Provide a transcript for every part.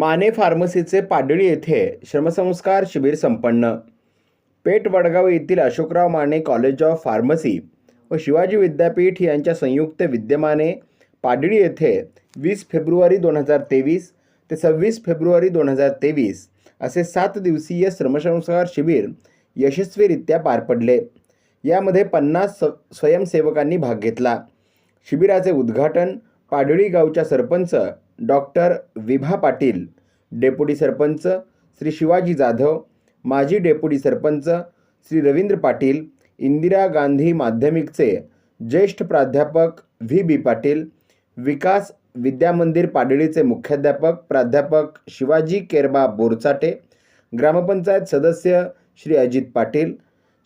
माने फार्मसीचे पाडळी येथे श्रमसंस्कार शिबिर संपन्न. पेठ वडगाव येथील Ashokrao Mane college of pharmacy व शिवाजी विद्यापीठ यांच्या संयुक्त विद्यमाने पाडळी येथे वीस फेब्रुवारी दोन हजार तेवीस ते सव्वीस फेब्रुवारी दोन हजार तेवीस असे सात दिवसीय श्रमसंस्कार शिबिर यशस्वीरित्या पार पडले. यामध्ये पन्नास स स्वयंसेवकांनी भाग घेतला. शिबिराचे उद्घाटन पाडळी गावच्या सरपंच डॉक्टर विभा पाटील डेप्युटी सरपंच श्री शिवाजी जाधव माजी डेप्युटी सरपंच श्री रवींद्र पाटील इंदिरा गांधी माध्यमिकचे ज्येष्ठ प्राध्यापक व्ही बी पाटील विकास विद्यामंदिर पाडळीचे मुख्याध्यापक प्राध्यापक शिवाजी केरबा बोरचाटे ग्रामपंचायत सदस्य श्री अजित पाटील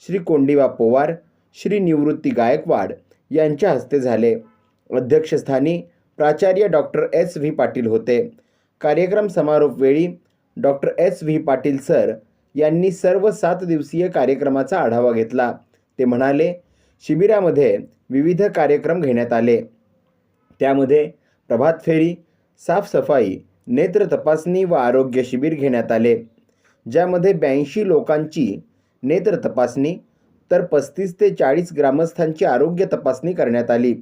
श्री कोंडिवा पोवार श्री निवृत्ती गायकवाड यांच्या हस्ते झाले. अध्यक्षस्थानी प्राचार्य डॉक्टर एस व्ही पाटील होते. कार्यक्रम समारोप वेळी doctor S V Patil sir यांनी सर्व सात दिवसीय कार्यक्रमाचा आढावा घेतला. ते म्हणाले शिबिरामध्ये विविध कार्यक्रम घेण्यात आले. त्यामध्ये प्रभात फेरी साफसफाई नेत्र तपासणी व आरोग्य शिबिर घेण्यात आले ज्यामध्ये ब्याऐंशी लोकांची नेत्र तपासणी तर पस्तीस ते चाळीस ग्रामस्थांची आरोग्य तपासणी करण्यात आली.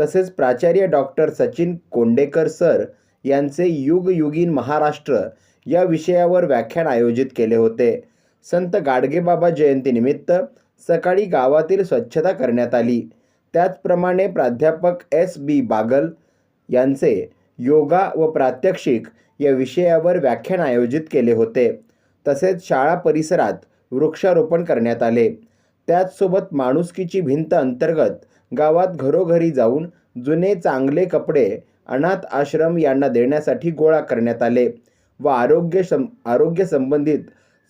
तसेच प्राचार्य डॉक्टर सचिन कोंडेकर सर यांचे युगयुगीन महाराष्ट्र या विषयावर व्याख्यान आयोजित केले होते. संत गाडगेबाबा जयंतीनिमित्त सकाळी गावातील स्वच्छता करण्यात आली. त्याचप्रमाणे प्राध्यापक एस बी बागल यांचे योगा व प्रात्यक्षिक या विषयावर व्याख्यान आयोजित केले होते. तसेच शाळा परिसरात वृक्षारोपण करण्यात आले. त्याचसोबत माणुसकीची भिंत अंतर्गत गावात घरोघरी जाऊन जुने चांगले कपडे अनाथ आश्रम यांना देण्यासाठी गोळा करण्यात आले व आरोग्य सं आरोग्य संबंधित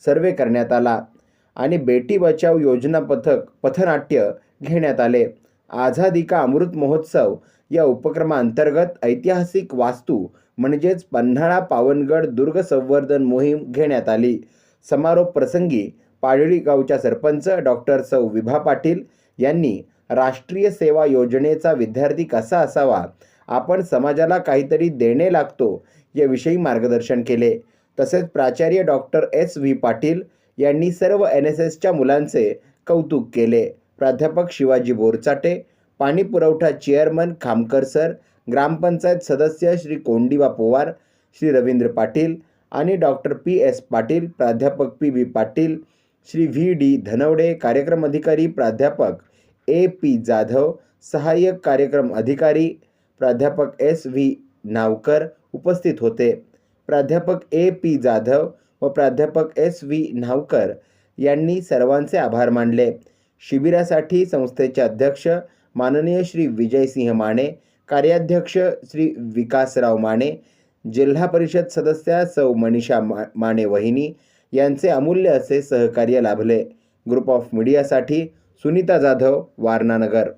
सर्वे करण्यात आला आणि बेटी बचाव योजना पथक पथनाट्य घेण्यात आले. आझादी का अमृत महोत्सव या उपक्रमाअंतर्गत ऐतिहासिक वास्तू म्हणजेच पन्हाळा पावनगड दुर्ग संवर्धन मोहीम घेण्यात आली. समारोप प्रसंगी पाडळी गावच्या सरपंच डॉक्टर सौ विभा पाटील यांनी राष्ट्रीय सेवा योजनेचा विद्यार्थी कसा असावा? आपण समाजाला काहीतरी देणे लागतो याविषयी मार्गदर्शन केले. तसेच प्राचार्य डॉक्टर एस. व्ही. पाटील यांनी सर्व एन एस एसच्या मुलांचे कौतुक केले. प्राध्यापक शिवाजी बोरचाटे पाणी पुरवठा चेअरमन खामकर सर ग्रामपंचायत सदस्य श्री कोंडीबा पोवार श्री रवींद्र पाटील आणि डॉक्टर पी. एस. पाटील प्राध्यापक P. B. Patil Shri V. D. Dhanawade कार्यक्रम अधिकारी प्राध्यापक ए पी जाधव सहाय्यक कार्यक्रम अधिकारी प्राध्यापक एस व्ही नावकर उपस्थित होते. प्राध्यापक ए पी जाधव व प्राध्यापक एस व्ही नावकर यांनी सर्वांचे आभार मानले. शिबिरासाठी संस्थेचे अध्यक्ष माननीय श्री विजयसिंह माने कार्याध्यक्ष श्री विकासराव माने जिल्हा परिषद सदस्या सौ मनीषा मा माने वहिनी यांचे अमूल्य असे सहकार्य लाभले. ग्रुप ऑफ मीडियासाठी सुनीता जाधव वारणानगर